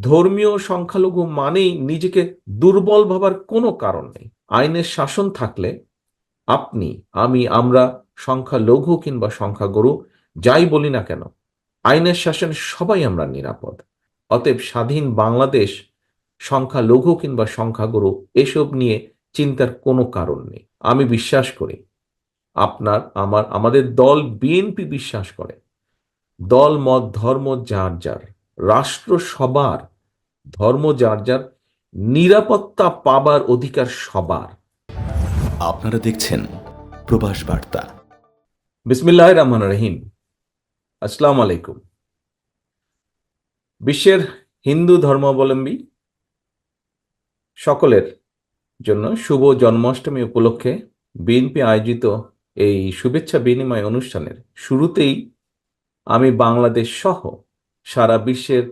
ধর্মীয় সংখ্যালঘু মানেই নিজেকে দুর্বল ভাবার কোনো কারণ নেই। আইনের শাসন থাকলে আপনি, আমি, আমরা সংখ্যালঘু কিংবা সংখ্যাগুরু, যাই বলি না কেন, আইনের শাসন সবাই আমরা নিরাপদ। অতএব স্বাধীন বাংলাদেশ, সংখ্যালঘু কিংবা সংখ্যাগুরু, এসব নিয়ে চিন্তার কোনো কারণ নেই। আমি বিশ্বাস করি, আপনার, আমার, আমাদের দল বিএনপি বিশ্বাস করে। দল, মত, ধর্ম, যার যার। রাষ্ট্র সবার ধর্ম যার যার নিরাপত্তা পাবার অধিকার সবার। আপনারা দেখছেন প্রবাস বার্তা। বিসমিল্লাহ রহমান রহিম। আসসালামু আলাইকুম। বিশ্বের হিন্দু ধর্মাবলম্বী সকলের জন্য শুভ জন্মাষ্টমী উপলক্ষে বিএনপি আয়োজিত এই শুভেচ্ছা বিনিময় অনুষ্ঠানের শুরুতেই আমি বাংলাদেশ সহ সারা বিশ্বের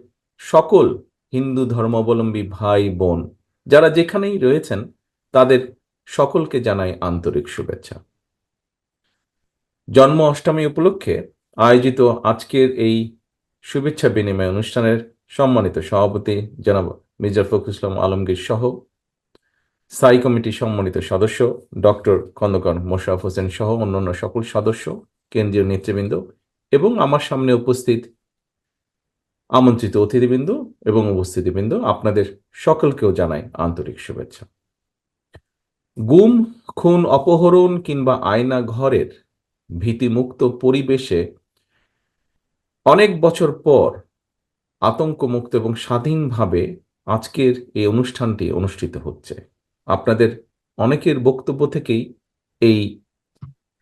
সকল হিন্দু ধর্মাবলম্বী ভাই বোন যারা যেখানেই রয়েছেন, তাদের সকলকে জানাই আন্তরিক শুভেচ্ছা। জন্ম অষ্টমী উপলক্ষে আয়োজিত আজকের এই শুভেচ্ছা বিনিময় অনুষ্ঠানের সম্মানিত সভাপতি জনাব মির্জা ফখরুল ইসলাম আলমগীর সহ স্থায়ী কমিটির সম্মানিত সদস্য ডক্টর খন্দকার মোশারফ হোসেন সহ অন্যান্য সকল সদস্য, কেন্দ্রীয় নেতৃবৃন্দ এবং আমার সামনে উপস্থিত আমন্ত্রিত অতিথিবৃন্দ এবং উপস্থিতিবৃন্দ, আপনাদের সকলকেও জানাই আন্তরিক শুভেচ্ছা। গুম, খুন, অপহরণ কিংবা আয়না ঘরের ভীতিমুক্ত পরিবেশে অনেক বছর পর আতঙ্কমুক্ত এবং স্বাধীনভাবে আজকের এই অনুষ্ঠানটি অনুষ্ঠিত হচ্ছে। আপনাদের অনেকের বক্তব্য থেকেই এই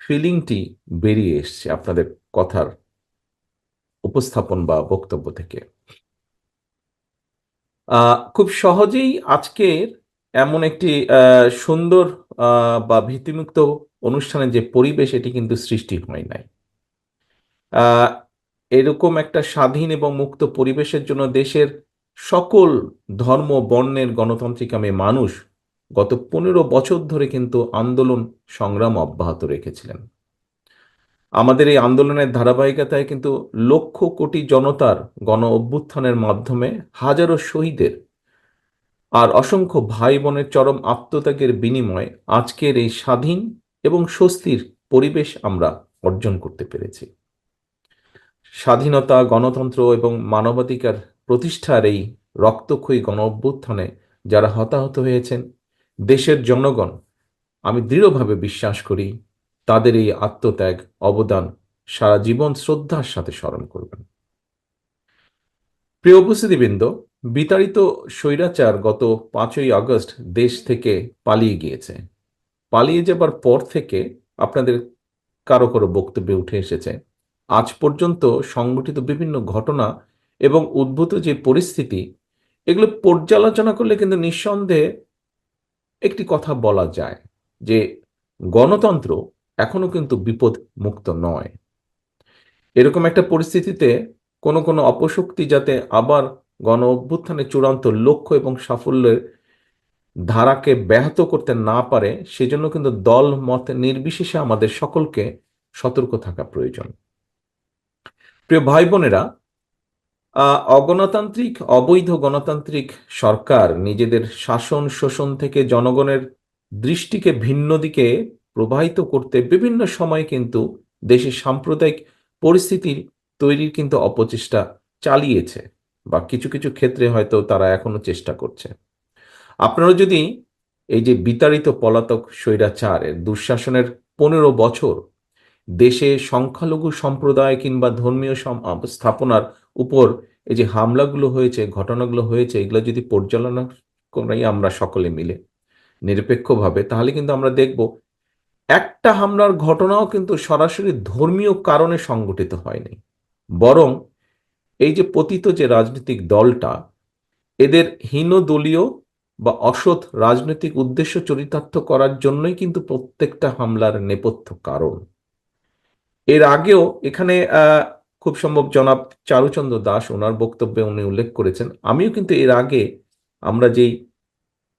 ফিলিংটি বেরিয়ে এসছে, আপনাদের কথার উপস্থাপন বা বক্তব্য থেকে। খুব সহজেই আজকের এমন একটি সুন্দর বা ভীতিমুক্ত অনুষ্ঠানের যে পরিবেশ, এটি কিন্তু সৃষ্টি হয় নাই। এরকম একটা স্বাধীন এবং মুক্ত পরিবেশের জন্য দেশের সকল ধর্ম, বর্ণের গণতান্ত্রিকামী মানুষ গত পনেরো বছর ধরে কিন্তু আন্দোলন সংগ্রাম অব্যাহত রেখেছিলেন। আমাদের এই আন্দোলনের ধারাবাহিকতায় কিন্তু লক্ষ কোটি জনতার গণ অভ্যুত্থানের মাধ্যমে হাজারো শহীদের আর অসংখ্য ভাই বোনের চরম আত্মত্যাগের বিনিময়ে আজকের এই স্বাধীন এবং স্বস্তির পরিবেশ আমরা অর্জন করতে পেরেছি। স্বাধীনতা, গণতন্ত্র এবং মানবাধিকার প্রতিষ্ঠার এই রক্তক্ষয়ী গণ অভ্যুত্থানে যারা হতাহত হয়েছেন, দেশের জনগণ, আমি দৃঢ়ভাবে বিশ্বাস করি তাদের এই আত্মত্যাগ, অবদান সারা জীবন শ্রদ্ধার সাথে স্মরণ করবেন। প্রিয় উপস্থিতিবৃন্দ, বিতাড়িত স্বৈরাচার গত পাঁচই আগস্ট দেশ থেকে পালিয়ে গিয়েছে। পালিয়ে যাবার পর থেকে আপনাদের কারও কারও বক্তব্যে উঠে এসেছে। আজ পর্যন্ত সংঘটিত বিভিন্ন ঘটনা এবং উদ্ভূত যে পরিস্থিতি, এগুলো পর্যালোচনা করলে কিন্তু নিঃসন্দেহে একটি কথা বলা যায় যে গণতন্ত্র এখনও কিন্তু বিপদ মুক্ত নয়। এরকম একটা পরিস্থিতিতে কোনো কোনো অপশক্তি যাতে আবার গণ অভ্যুত্থানের চূড়ান্ত লক্ষ্য এবং সাফল্যের ধারাকে ব্যাহত করতে না পারে, সেজন্য কিন্তু দল মত নির্বিশেষে আমাদের সকলকে সতর্ক থাকা প্রয়োজন। প্রিয় ভাই বোনেরা অগণতান্ত্রিক, অবৈধ গণতান্ত্রিক সরকার নিজেদের শাসন শোষণ থেকে জনগণের দৃষ্টিকে ভিন্ন দিকে প্রবাহিত করতে বিভিন্ন সময় কিন্তু দেশের সাম্প্রদায়িক পরিস্থিতি তৈরির কিন্তু অপচেষ্টা চালিয়েছে বা কিছু কিছু ক্ষেত্রে হয়তো তারা এখনও চেষ্টা করছে। আপনারা যদি এই যে বিতাড়িত পলাতক স্বৈরাচারের দুঃশাসনের পনেরো বছর দেশে সংখ্যালঘু সম্প্রদায় কিংবা ধর্মীয় স্থাপনার উপর এই যে হামলাগুলো হয়েছে, ঘটনাগুলো হয়েছে, এগুলো যদি পর্যালোচনা করি আমরা সকলে মিলে নিরপেক্ষভাবে, তাহলে কিন্তু আমরা দেখব একটা হামলার ঘটনাও কিন্তু সরাসরি ধর্মীয় কারণে সংগঠিত হয়নি। বরং এই যে পতিত যে রাজনৈতিক দলটা, এদের হীন দলীয় বা অসৎ রাজনৈতিক উদ্দেশ্য চরিতার্থ করার জন্যই কিন্তু প্রত্যেকটা হামলার নেপথ্য কারণ। এর আগেও এখানে খুব সম্ভব জনাব চারুচন্দ্র দাস ওনার বক্তব্যে উনি উল্লেখ করেছেন, আমিও কিন্তু এর আগে আমরা যেই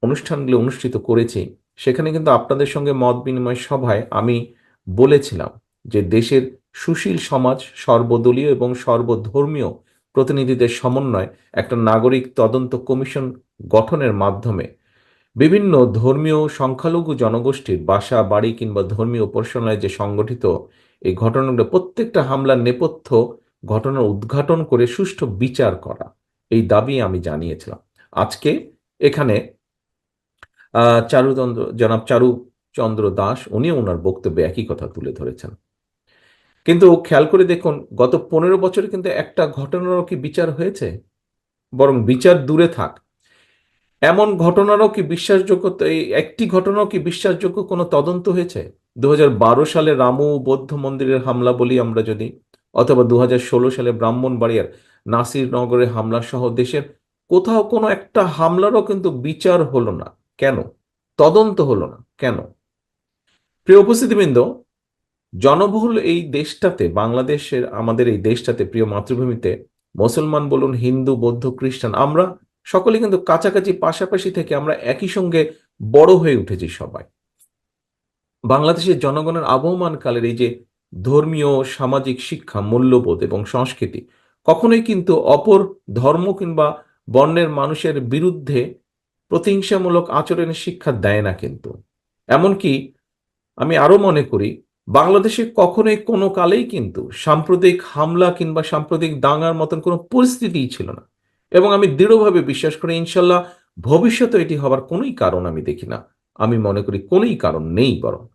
অনুষ্ঠানগুলো অনুষ্ঠিত করেছি সেখানে কিন্তু আপনাদের সঙ্গে মত বিনিময় সভায় আমি বলেছিলাম যে দেশের সুশীল সমাজ, সর্বদলীয় এবং সর্বধর্মীয় প্রতিনিধিদের সমন্বয় একটা নাগরিক তদন্ত কমিশন গঠনের মাধ্যমে বিভিন্ন ধর্মীয় সংখ্যালঘু জনগোষ্ঠীর বাসা, বাড়ি কিংবা ধর্মীয় উপাসনায় যে সংগঠিত এই ঘটনাগুলো, প্রত্যেকটা হামলার নেপথ্য ঘটনার উদ্ঘাটন করে সুষ্ঠু বিচার করা, এই দাবি আমি জানিয়েছিলাম। আজকে এখানে চারুচন্দ্র, জনাব চারুচন্দ্র দাস উনি ওনার বক্তব্যে একই কথা তুলে ধরেছেন। কিন্তু খেয়াল করে দেখুন, গত পনেরো বছরে কিন্তু একটা ঘটনারও কি বিচার হয়েছে? বরং বিচার দূরে থাক। এমন ঘটনারও কি বিশ্বাসযোগ্য একটি ঘটনাও কি বিশ্বাসযোগ্য কোনো তদন্ত হয়েছে? দু হাজার বারো সালে রামু বৌদ্ধ মন্দিরের হামলা বলি আমরা যদি, অথবা দু হাজার ষোলো সালে ব্রাহ্মণবাড়িয়ার নাসিরনগরের হামলা সহ দেশের কোথাও কোনো একটা হামলারও কিন্তু বিচার হলো না। কেন? তদন্ত হলো না। কেন? প্রিয় উপস্থিতিবৃন্দ, জনবহুল এই দেশটাতে, বাংলাদেশের, আমাদের এই দেশটাতে প্রিয় মাতৃভূমিতে মুসলমান বলুন, হিন্দু, বৌদ্ধ, খ্রিস্টান, আমরা সকলে কিন্তু কাছাকাছি, পাশাপাশি থেকে আমরা একই সঙ্গে বড় হয়ে উঠেছি সবাই। বাংলাদেশের জনগণের আবহমান কালের এই যে ধর্মীয়, সামাজিক শিক্ষা, মূল্যবোধ এবং সংস্কৃতি, কখনোই কিন্তু অপর ধর্ম কিংবা বর্ণের মানুষের বিরুদ্ধে প্রতিহিংসামূলক আচরণের শিক্ষা দেয় না কিন্তু। এমনকি আমি আরও মনে করি, বাংলাদেশে কখনোই কোনো কালেই কিন্তু সাম্প্রদায়িক হামলা কিংবা সাম্প্রদায়িক দাঙ্গার মতন কোনো পরিস্থিতিই ছিল না। এবং আমি দৃঢ়ভাবে বিশ্বাস করি, ইনশাল্লাহ ভবিষ্যতে এটি হবার কোনোই কারণ আমি দেখি না। আমি মনে করি কোনোই কারণ নেই বরং।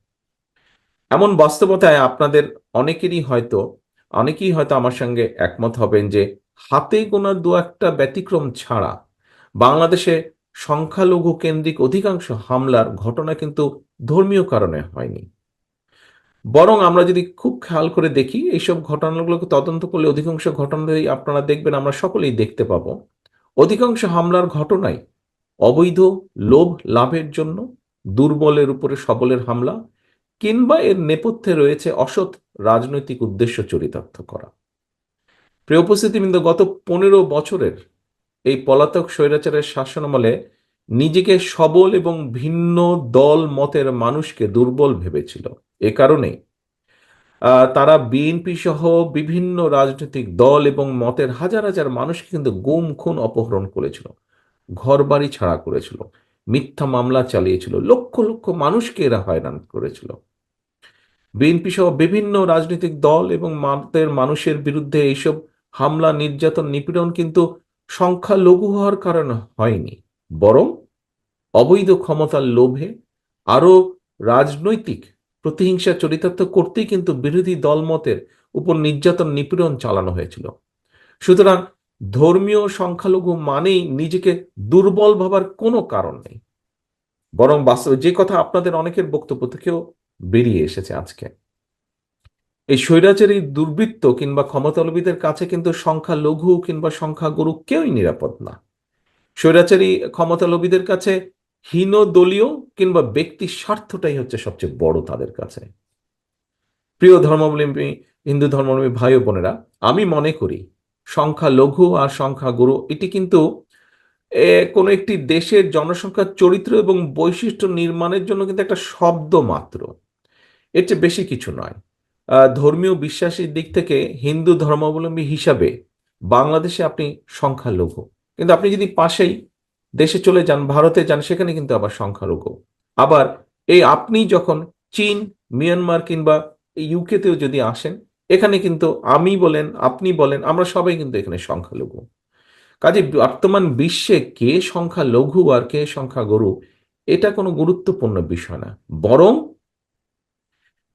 এমন বাস্তবতায় আপনাদের অনেকেরই হয়তো, অনেকেই হয়তো আমার সঙ্গে একমত হবেন যে হাতে গোনা দু একটা ব্যতিক্রম ছাড়া বাংলাদেশে সংখ্যালঘু কেন্দ্রিক অধিকাংশ হামলার ঘটনা কিন্তু ধর্মীয় কারণে হয়নি। বরং আমরা যদি খুব খেয়াল করে দেখি, এইসব ঘটনাগুলোকে তদন্ত করলে অধিকাংশ ঘটনাই আপনারা দেখবেন, আমরা সকলেই দেখতে পাব। অধিকাংশ হামলার ঘটনাই অবৈধ, লোভ লাভের জন্য, দুর্বলের উপরে সবলের হামলা, কিংবা এর নেপথ্যে রয়েছে অসৎ রাজনৈতিক উদ্দেশ্য চরিতার্থ করা। প্রিয় উপস্থিতিবৃন্দ, গত পনেরো বছরের এই পলাতক স্বৈরাচারের শাসনামলে নিজেকে সবল এবং ভিন্ন দল মতের মানুষকে দুর্বল ভেবেছিল। এ কারণে তারা বিএনপি সহ বিভিন্ন রাজনৈতিক দল এবং মতের হাজার হাজার মানুষকে কিন্তু গুম, খুন, অপহরণ করেছিল, ঘরবাড়ি ছাড়া করেছিল, মিথ্যা মামলা চালিয়েছিল, লক্ষ লক্ষ মানুষকে এরা হয়রান করেছিল। বিএনপি সহ বিভিন্ন রাজনৈতিক দল এবং মতের মানুষের বিরুদ্ধে এইসব হামলা, নির্যাতন, নিপীড়ন কিন্তু সংখ্যা লঘু হওয়ার কারণে হয়নি, বরং অবৈধ ক্ষমতার লোভে আরও রাজনৈতিক প্রতিহিংসা চরিতার্থ করতেই কিন্তু বিরোধী দলমতের উপর নির্যাতন নিপীড়ন চালানো হয়েছিল। সুতরাং ধর্মীয় সংখ্যালঘু মানেই নিজেকে দুর্বল ভাবার কোনো কারণ নেই, বরং বাস্তবে যে কথা আপনাদের অনেকের বক্তব্য থেকেও বেরিয়ে এসেছে আজকে। এই স্বৈরাচারী দুর্বৃত্ত কিংবা ক্ষমতালবীদের কাছে কিন্তু সংখ্যা লঘু কিংবা সংখ্যা গরু কেউই নিরাপদ না। স্বৈরাচারী ক্ষমতালবীদের কাছে হীন দলীয় কিংবা ব্যক্তি স্বার্থটাই হচ্ছে সবচেয়ে বড় তাদের কাছে। প্রিয় ধর্মাবলম্বী, হিন্দু ধর্মাবলম্বী ভাই বোনেরা, আমি মনে করি সংখ্যা লঘু আর সংখ্যা গুরু এটি কিন্তু কোনো একটি দেশের জনসংখ্যার চরিত্র এবং বৈশিষ্ট্য নির্মাণের জন্য কিন্তু একটা শব্দ মাত্র। এর চেয়ে বেশি কিছু নয়। ধর্মীয় বিশ্বাসের দিক থেকে হিন্দু ধর্মাবলম্বী হিসাবে বাংলাদেশে আপনি সংখ্যালঘু। কিন্তু আপনি যদি পাশেই দেশে চলে যান, ভারতে যান, সেখানে কিন্তু আবার সংখ্যালঘু। আবার এই আপনি যখন চীন, মিয়ানমার কিংবা ইউকেতেও যদি আসেন, এখানে কিন্তু আমি বলেন, আপনি বলেন, আমরা সবাই কিন্তু এখানে সংখ্যালঘু। কাজে বর্তমান বিশ্বে কে সংখ্যালঘু আর কে সংখ্যা গরু এটা কোনো গুরুত্বপূর্ণ বিষয় না। বরং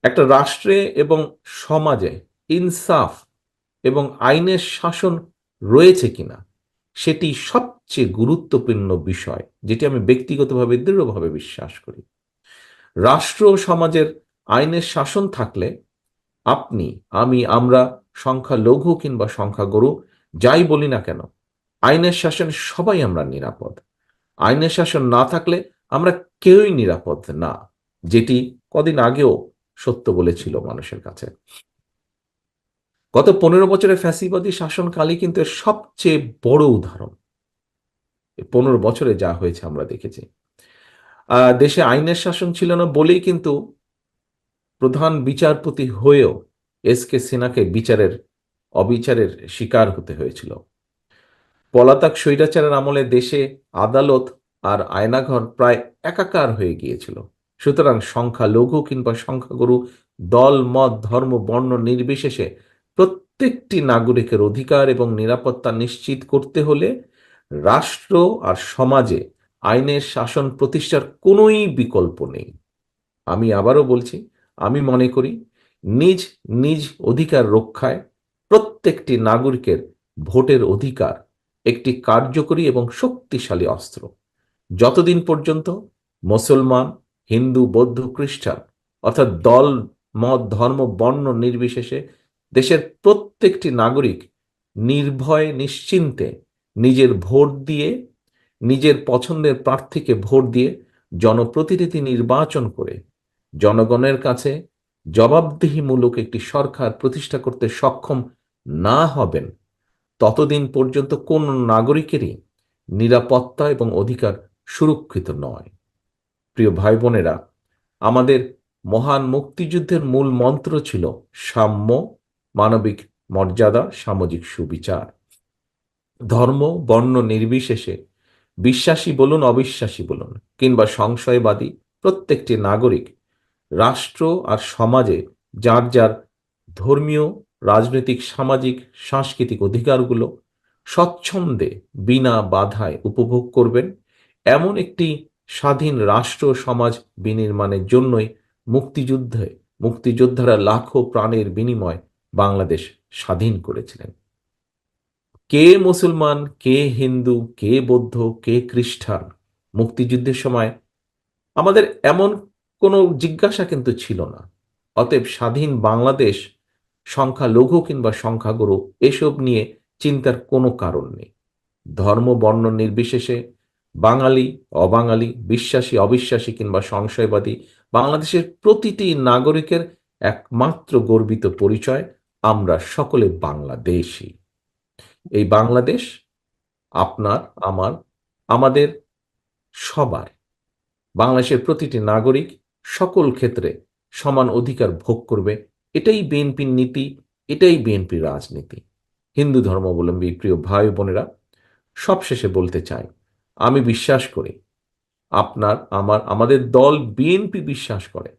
একটা রাষ্ট্রে এবং সমাজে ইনসাফ এবং আইনের শাসন রয়েছে কিনা, সেটি সবচেয়ে গুরুত্বপূর্ণ বিষয়, যেটি আমি ব্যক্তিগতভাবে, দৃঢ়ভাবে বিশ্বাস করি। রাষ্ট্র ও সমাজের আইনের শাসন থাকলে আপনি, আমি, আমরা, সংখ্যা লঘু কিংবা সংখ্যা গরু, যাই বলি না কেন, আইনের শাসন সবাই আমরা নিরাপদ। আইনের শাসন না থাকলে আমরা কেউই নিরাপদ না, যেটি কদিন আগেও সত্য বলেছিল মানুষের কাছে। গত পনেরো বছরের ফ্যাসিবাদী শাসনকালই কিন্তু এর সবচেয়ে বড় উদাহরণ। পনেরো বছরে যা হয়েছে আমরা দেখেছি। দেশে আইনের শাসন ছিল না বলেই কিন্তু প্রধান বিচারপতি হয়েও এস কে সিনহাকে বিচারের, অবিচারের শিকার হতে হয়েছিল। পলাতক স্বৈরাচারের আমলে দেশে আদালত আর আয়নাঘর প্রায় একাকার হয়ে গিয়েছিল। সুতরাং সংখ্যালঘু কিংবা সংখ্যাগুরু দল, মত, ধর্ম, বর্ণ নির্বিশেষে প্রত্যেকটি নাগরিকের অধিকার এবং নিরাপত্তা নিশ্চিত করতে হলে রাষ্ট্র আর সমাজে আইনের শাসন প্রতিষ্ঠার কোনোই বিকল্প নেই। আমি আবারও বলছি, আমি মনে করি নিজ নিজ অধিকার রক্ষায় প্রত্যেকটি নাগরিকের ভোটের অধিকার একটি কার্যকরী এবং শক্তিশালী অস্ত্র। যতদিন পর্যন্ত মুসলমান হিন্দু, বৌদ্ধ, খ্রিস্টান, অর্থাৎ দল, মত, ধর্ম, বর্ণ নির্বিশেষে দেশের প্রত্যেকটি নাগরিক নির্ভয়, নিশ্চিন্তে নিজের ভোট দিয়ে, নিজের পছন্দের প্রার্থীকে ভোট দিয়ে জনপ্রতিনিধি নির্বাচন করে জনগণের কাছে জবাবদিহিমূলক একটি সরকার প্রতিষ্ঠা করতে সক্ষম না হবেন, ততদিন পর্যন্ত কোন নাগরিকেরই নিরাপত্তা এবং অধিকার সুরক্ষিত নয়। প্রিয় ভাই বোনেরা আমাদের মহান মুক্তিযুদ্ধের মূল মন্ত্র ছিল সাম্য, মানবিক মর্যাদা, সামাজিক সুবিচার। ধর্ম, বর্ণ নির্বিশেষে বিশ্বাসী বলুন, অবিশ্বাসী বলুন, কিংবা সংশয়বাদী প্রত্যেকটি নাগরিক, রাষ্ট্র আর সমাজে যার যার ধর্মীয়, রাজনৈতিক, সামাজিক, সাংস্কৃতিক অধিকারগুলো স্বচ্ছন্দে বিনা বাধায় উপভোগ করবেন, এমন একটি স্বাধীন রাষ্ট্র সমাজ বিনির্মাণের জন্যই মুক্তিযুদ্ধে, মুক্তিযোদ্ধারা লাখো প্রাণের বিনিময় বাংলাদেশ স্বাধীন করেছিলেন। কে মুসলমান, কে হিন্দু, কে বৌদ্ধ, কে খ্রিস্টান মুক্তিযুদ্ধের সময় আমাদের এমন কোনো জিজ্ঞাসা কিন্তু ছিল না। অতএব স্বাধীন বাংলাদেশ সংখ্যালঘু কিংবা সংখ্যাগুরু এসব নিয়ে চিন্তার কোনো কারণ নেই। ধর্ম, বর্ণ নির্বিশেষে বাঙালি, অবাঙালি, বিশ্বাসী, অবিশ্বাসী কিংবা সংশয়বাদী বাংলাদেশের প্রতিটি নাগরিকের একমাত্র গর্বিত পরিচয়, আমরা সকলে বাংলাদেশী। এই বাংলাদেশ আপনার, আমার, আমাদের সবার। বাংলাদেশের প্রতিটি নাগরিক সকল ক্ষেত্রে সমান অধিকার ভোগ করবে। এটাই বিএনপির নীতি, এটাই বিএনপির রাজনীতি। হিন্দু ধর্মাবলম্বী প্রিয় ভাই বোনেরা, সবশেষে বলতে চাই আমি বিশ্বাস করি, আপনার, আমার, আমাদের দল বিএনপি বিশ্বাস করে।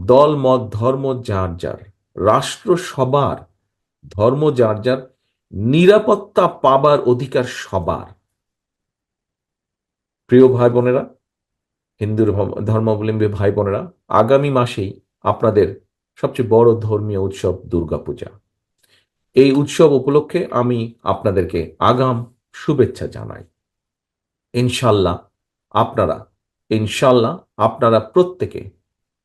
দল, মত, ধর্ম, যার যার। রাষ্ট্র সবার, ধর্ম, যার যার। নিরাপত্তা পাবার অধিকার সবার। প্রিয় ভাই বোনেরা, হিন্দু ধর্মাবলম্বী ভাই বোনেরা, আগামী মাসেই আপনাদের সবচেয়ে বড় ধর্মীয় উৎসব দুর্গাপূজা। এই উৎসব উপলক্ষে আমি আপনাদেরকে আগাম শুভেচ্ছা জানাই। ইনশাল্লাহ আপনারা ইনশাল্লাহ আপনারা প্রত্যেকে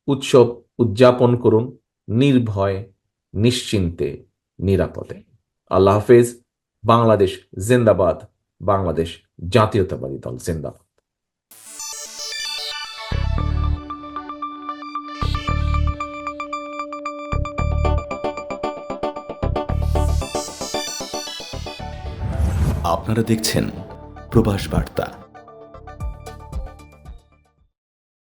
উৎসব উদযাপন করুন নির্ভয়ে, নিশ্চিন্তে, নিরাপদে। আল্লাহ হাফেজ। বাংলাদেশ জিন্দাবাদ। বাংলাদেশ জাতীয়তাবাদী দল জিন্দাবাদ। আপনারা দেখছেন প্রবাস বার্তা।